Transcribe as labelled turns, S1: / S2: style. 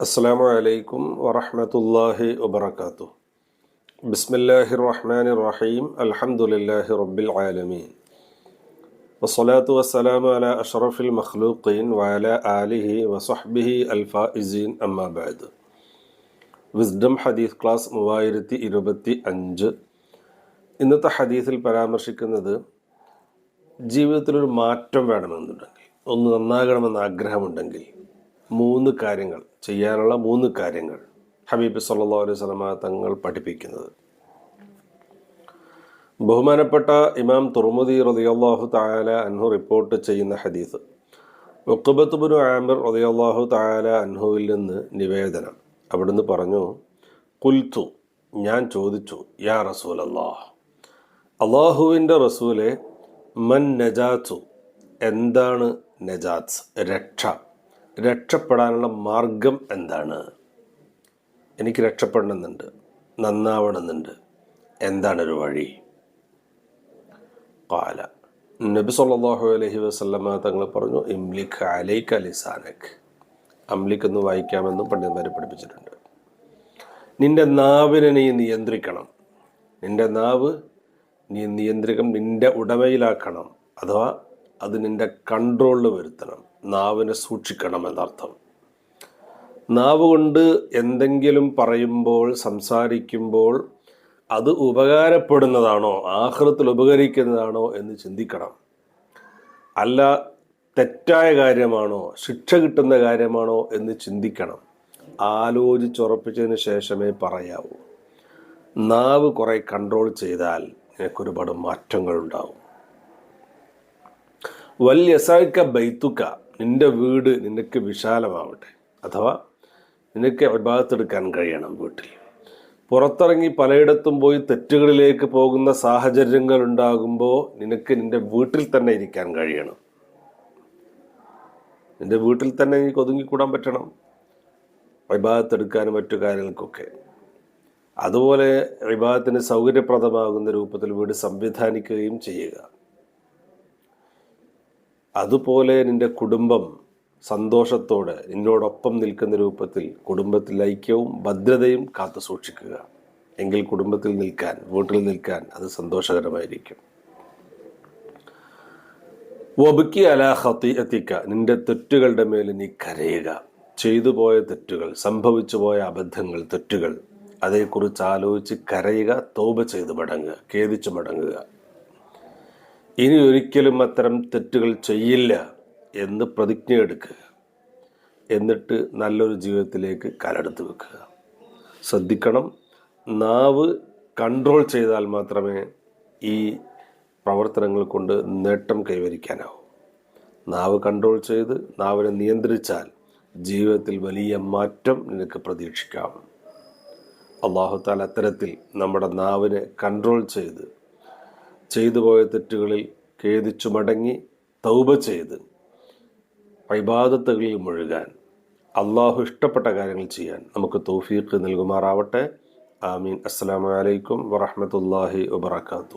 S1: അസ്സാം വലൈക്കും വറഹമത്തല്ലാഹി വബർക്കാത്തു ബിസ്മില്ലാഹി റഹ്മാൻ റഹീം അലഹമുല്ലാഹി റബ്ബിൽ ആലമീൻ വസ്സലാത്തു വസ്സലാം അല അഷറഫുൽ മഖ്ലൂഖീൻ വഅല ആലിഹി വസഹ്ബിഹി അൽഫായിസീൻ അമ്മാബാദ് വിസ്ഡം ഹദീസ് ക്ലാസ് മൂവായിരത്തി ഇരുപത്തി അഞ്ച്. ഇന്നത്തെ ഹദീസിൽ പരാമർശിക്കുന്നത് ജീവിതത്തിലൊരു മാറ്റം വേണമെന്നുണ്ടെങ്കിൽ ഒന്ന് നന്നാകണമെന്ന് ആഗ്രഹമുണ്ടെങ്കിൽ മൂന്ന് കാര്യങ്ങൾ ചെയ്യാനുള്ള മൂന്ന് കാര്യങ്ങൾ ഹബീബ് സല്ലാ അലൈഹി സ്വലമ തങ്ങൾ പഠിപ്പിക്കുന്നത്. ബഹുമാനപ്പെട്ട ഇമാം തുർമുദി റതിയല്ലാഹു തായാല അൻഹു റിപ്പോർട്ട് ചെയ്യുന്ന ഹദീസ് ഒക്കുബത്തുബുനു ആമിർ റതിയല്ലാഹു തായാല അൻഹുവിൽ നിന്ന് നിവേദനം. അവിടുന്ന് പറഞ്ഞു കുൽത്തു ഞാൻ ചോദിച്ചു യാ റസൂൽ അള്ളാഹ് അള്ളാഹുവിന്റെ റസൂലെ മൻ നജാത്തു എന്താണ് നജാത്ത് രക്ഷ. രക്ഷപ്പെടാനുള്ള മാർഗം എന്താണ്? എനിക്ക് രക്ഷപ്പെടണമെന്നുണ്ട് നന്നാവണമെന്നുണ്ട്. എന്താണൊരു വഴി? കാല നബി സല്ലല്ലാഹു അലഹി വസ്ലമ തങ്ങൾ പറഞ്ഞു ഇംലിഖ് അലൈക ലിസാനക്. അംലിഖ് എന്ന് വായിക്കാമെന്നും പണ്ഡിതന്മാരെ പഠിപ്പിച്ചിട്ടുണ്ട്. നിന്റെ നാവിനെ നീ നിയന്ത്രിക്കണം. നിന്റെ നാവ് നീ നിയന്ത്രിക്കണം നിന്റെ ഉടമയിലാക്കണം. അഥവാ അത് നിന്റെ കൺട്രോളിൽ വരുത്തണം. നാവിനെ സൂക്ഷിക്കണം എന്നർത്ഥം. നാവ് കൊണ്ട് എന്തെങ്കിലും പറയുമ്പോൾ സംസാരിക്കുമ്പോൾ അത് ഉപകാരപ്പെടുന്നതാണോ ആഹൃത്തിൽ ഉപകരിക്കുന്നതാണോ എന്ന് ചിന്തിക്കണം. അല്ല തെറ്റായ കാര്യമാണോ ശിക്ഷ കിട്ടുന്ന കാര്യമാണോ എന്ന് ചിന്തിക്കണം. ആലോചിച്ചുറപ്പിച്ചതിന് ശേഷമേ പറയാവൂ. നാവ് കുറെ കൺട്രോൾ ചെയ്താൽ നിനക്കൊരുപാട് മാറ്റങ്ങൾ ഉണ്ടാവും വല്യസായിക്ക ബൈത്തുക്ക. നിന്റെ വീട് നിനക്ക് വിശാലമാവട്ടെ. അഥവാ നിനക്ക് വിഭാഗത്തെടുക്കാൻ കഴിയണം വീട്ടിൽ. പുറത്തിറങ്ങി പലയിടത്തും പോയി തെറ്റുകളിലേക്ക് പോകുന്ന സാഹചര്യങ്ങൾ ഉണ്ടാകുമ്പോൾ നിനക്ക് നിന്റെ വീട്ടിൽ തന്നെ ഇരിക്കാൻ കഴിയണം. നിന്റെ വീട്ടിൽ തന്നെ എനിക്ക് ഒതുങ്ങിക്കൂടാൻ പറ്റണം. വിഭാഗത്തെടുക്കാനും മറ്റു കാര്യങ്ങൾക്കൊക്കെ. അതുപോലെ വിഭാഗത്തിന് സൗകര്യപ്രദമാകുന്ന രൂപത്തിൽ വീട് സംവിധാനിക്കുകയും ചെയ്യുക. അതുപോലെ നിന്റെ കുടുംബം സന്തോഷത്തോടെ നിന്നോടൊപ്പം നിൽക്കുന്ന രൂപത്തിൽ കുടുംബത്തിൽ ഐക്യവും ഭദ്രതയും കാത്തു സൂക്ഷിക്കുക. എങ്കിൽ കുടുംബത്തിൽ നിൽക്കാൻ വീട്ടിൽ നിൽക്കാൻ അത് സന്തോഷകരമായിരിക്കും. വബുക്കി അലാ ഹത്തി എത്തിക്ക നിന്റെ തെറ്റുകളുടെ മേൽ നീ കരയുക. ചെയ്തു പോയ തെറ്റുകൾ സംഭവിച്ചു പോയ അബദ്ധങ്ങൾ തെറ്റുകൾ അതേക്കുറിച്ച് ആലോചിച്ച് കരയുക തോപ ചെയ്ത് മടങ്ങുക ഖേദിച്ചു മടങ്ങുക. ഇനി ഒരിക്കലും അത്തരം തെറ്റുകൾ ചെയ്യില്ല എന്ന് പ്രതിജ്ഞ എടുക്കുക. എന്നിട്ട് നല്ലൊരു ജീവിതത്തിലേക്ക് കാലെടുത്ത് വെക്കുക. ശ്രദ്ധിക്കണം. നാവ് കൺട്രോൾ ചെയ്താൽ മാത്രമേ ഈ പ്രവർത്തനങ്ങൾ കൊണ്ട് നേട്ടം കൈവരിക്കാനാവൂ. നാവ് കൺട്രോൾ ചെയ്ത് നാവിനെ നിയന്ത്രിച്ചാൽ ജീവിതത്തിൽ വലിയ മാറ്റം നിനക്ക് പ്രതീക്ഷിക്കാം. അള്ളാഹുത്താൽ അത്തരത്തിൽ നമ്മുടെ നാവിനെ കൺട്രോൾ ചെയ്ത് ചെയ്തു പോയ തെറ്റുകളിൽ ഖേദിച്ചു മടങ്ങി തൗബ ചെയ്ത് വൈബാദത്തുകളിൽ മുഴുകാൻ അള്ളാഹു ഇഷ്ടപ്പെട്ട കാര്യങ്ങൾ ചെയ്യാൻ നമുക്ക് തൗഫീഖ് നൽകുമാറാവട്ടെ. ആമീൻ. അസ്സലാമു അലൈക്കും വറഹമത്തല്ലാഹി വബർക്കാത്തു